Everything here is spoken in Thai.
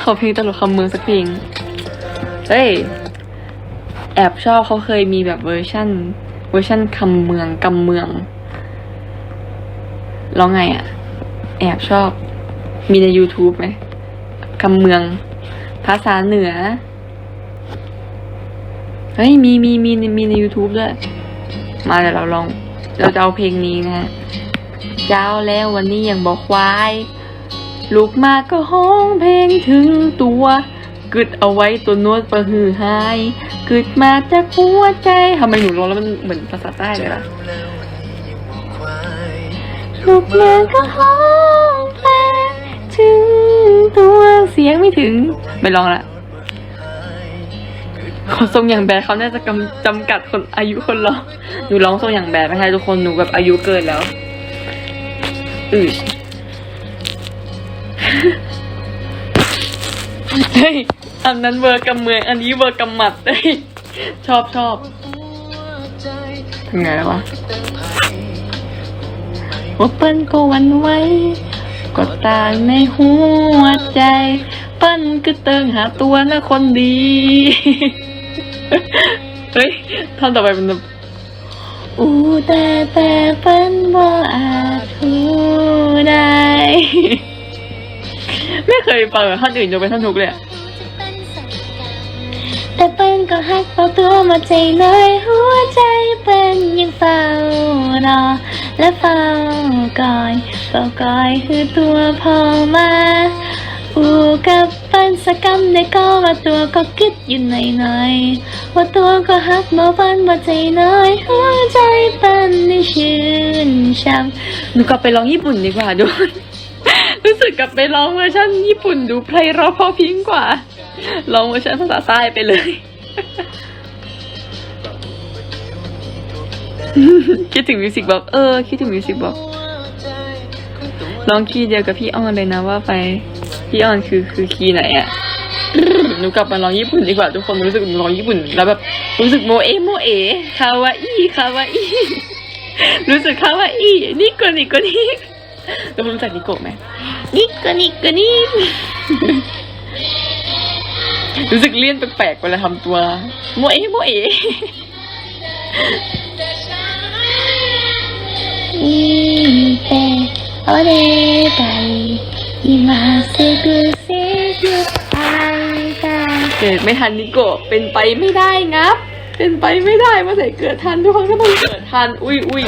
ขอเพลงตลกคำเมืองสักเพลง เฮ้ย แอบชอบเขาเคยมีแบบเวอร์ชั่น เวอร์ชั่นคำเมืองกำเมืองร้องไงอะแอบชอบ มีใน YouTube ไหมคำเมือง ภาษาเหนือ เฮ้ย มีมีมีมีใน YouTube ด้วย มาเดี๋ยวเราลอง เราจะเอาเพลงนี้นะฮะเจ้าแล้ววันนี้ยังบอกควาย ลูกมากก็ห้องเพลงถึงตัวกึดเอาไว้ตัวนวดประหือหายกึดมาจากหัวใจทำไมหนูร้องแล้วมันเหมือนภาษาใต้เลยล่ะลูกมาก็ห้องเพลงถึงตัวเสียงไม่ถึงไม่ร้องละขอทรงอย่างแบดเขาน่าจะกำจำกัดคนอายุคนร้องหนูร้องทรงอย่างแบดไม่ใช่ทุกคนหนูแบบอายุเกินแล้วอือ เฮ้ยอันนั้นเวอร์กำเมืองอันนี้เวอร์กำหมัดเฮ้ยชอบชอบถึงไงแล้ววะว่าเปิ้นก็วันไว้ก็ต่างในหัวใจ เปิ้นก็เติงหาตัวนะคนดี เฮ้ยท่อนต่อไปเป็นอูแต่แต่เปิ้นบ่อาจทูได้ ไม่เคยฟังแบบท่อนอื่นยกเป็นท่อนทุกเลยอะแต่เปิ้นก็ฮักเป่าตัวหมาใจเลยหัวใจเปิ้นยังเฝ้ารอและเฝ้าคอยเฝ้าคอยคือตัวพอมาอูกับเปิ้นสกกำในก็ว่าตัวก็คิดอยู่หน่อยๆว่าตัวก็ฮักบ่เปิ้นบ่ใจน้อยหัวใจเปิ้นนี่ชื่นช่ำหนูกลับไปร้องญี่ปุ่นดีกว่าดูรู้สึ กลับไปร้องเวอร์ชันญี่ปุ่นดูไพเราพราะพริ้งกว่าร้องเวอร์ชันภาษาใต้ไปเลย คิดถึงมิวสิกบอกเออ คิดถึงมิวสิกบอกร้องคีย์เดียวกับพี่ออนเลยนะว่าไป พี่ออนคือคือคีย์ไหนอะหนูกลับมาร้องญี่ปุ่นดีกว่าทุกคนรู้สึกหนูร้องญี่ปุ่น แล้วแบบรู้สึกโมเอโมเอคาวาอี้คาวาอี้รู้สึกคาวาอี้นิโกนิโกนิ เรารู้จักนิโกะไหมนิโกนิโกนิ รู้สึกเลี่ยนแปลกๆเวลาทำตัวโมเอะโมเอะ いいておればいい今すぐせぐ会いたい เกิดไม่ทันนิโกะเป็นไปไม่ได้งับ เป็นไปไม่ได้มาใส่เกิดทันทุกคนก็ต้องเกิดทัน อุ้ยอุ้ย